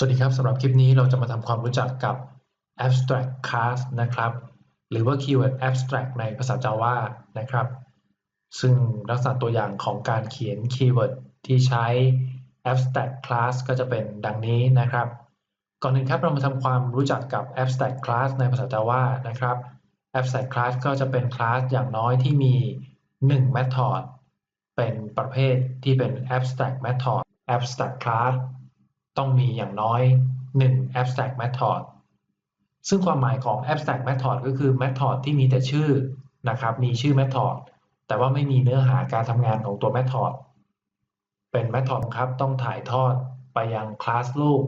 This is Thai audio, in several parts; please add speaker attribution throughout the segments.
Speaker 1: สวัสดีครับสำหรับคลิปนี้เราจะมาทำความรู้จักกับ abstract class นะครับ หรือว่า keyword abstract ในภาษา Java นะครับ ซึ่งลักษณะตัวอย่างของการเขียน keyword ที่ใช้ abstract class ก็จะเป็นดังนี้นะครับ ก่อนอื่นครับเรามาทำความรู้จักกับ abstract class ในภาษา Java นะครับ abstract class ก็จะเป็น class อย่างน้อยที่มี 1 method เป็นประเภทที่เป็น abstract method abstract class ต้องมีอย่างน้อย 1 abstract method ซึ่งความหมายของ abstract method ก็คือ method ที่มีแต่ชื่อนะครับ มีชื่อ method แต่ว่าไม่มีเนื้อหาการทำงานของตัว method เป็น method ครับต้องถ่ายทอดไปยัง class ลูก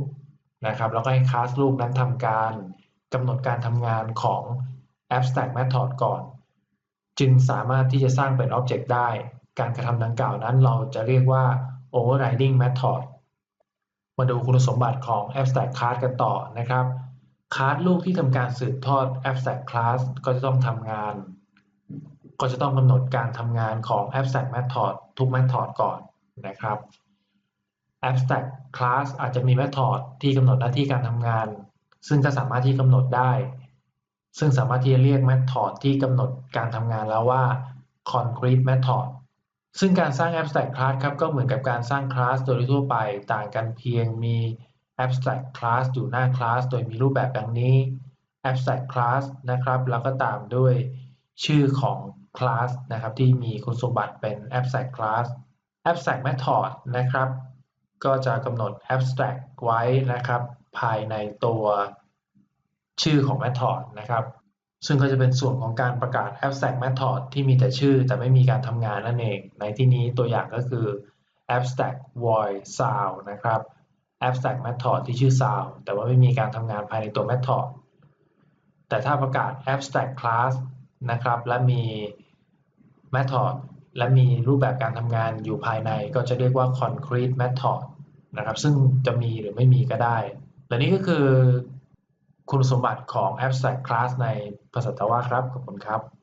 Speaker 1: นะครับแล้วก็ให้ class ลูกนั้นทำการกำหนดการทำงานของ abstract method ก่อน จึงสามารถที่จะสร้างเป็น object ได้ การกระทำดังกล่าวนั้นเราจะเรียกว่า overriding method มาดูคุณสมบัติของ abstract class กันต่อนะครับคลาสลูกที่ทำการสืบทอด abstract class ก็จะต้องทำงาน ก็จะต้องกำหนดการทำงานของ abstract method ทุก method ก่อนนะครับ abstract class อาจจะมี method ที่กำหนดหน้าที่การทำงาน ซึ่งก็สามารถที่กำหนดได้ ซึ่งสามารถที่จะเรียก method ที่กำหนดการทำงานแล้วว่า concrete method ซึ่งการสร้าง abstract class ครับก็เหมือนกับการสร้างคลาสโดยทั่วไปต่างกันเพียงมี abstract class อยู่หน้าคลาสโดยมีรูปแบบดังนี้ abstract class นะครับแล้วก็ตามด้วยชื่อของคลาสนะครับที่มีคุณสมบัติเป็น abstract class abstract method นะครับ ก็จะกำหนด abstract ไว้นะครับ ภายในตัวชื่อของ method นะครับ ซึ่งก็จะเป็นส่วนของการประกาศ abstract method ที่มีแต่ชื่อแต่ไม่มีการทำงานนั่นเอง ในที่นี้ตัวอย่างก็คือ abstract void sound นะครับ abstract method ที่ชื่อ sound แต่ว่าไม่มีการทำงานภายในตัว method แต่ถ้าประกาศ abstract class นะครับ และมี method และมีรูปแบบการทำงานอยู่ภายในก็จะเรียกว่า concrete method นะครับ ซึ่งจะมีหรือไม่มีก็ได้ และนี่ก็คือ คุณสมบัติของ abstract class ในภาษา Java ครับ ขอบคุณครับ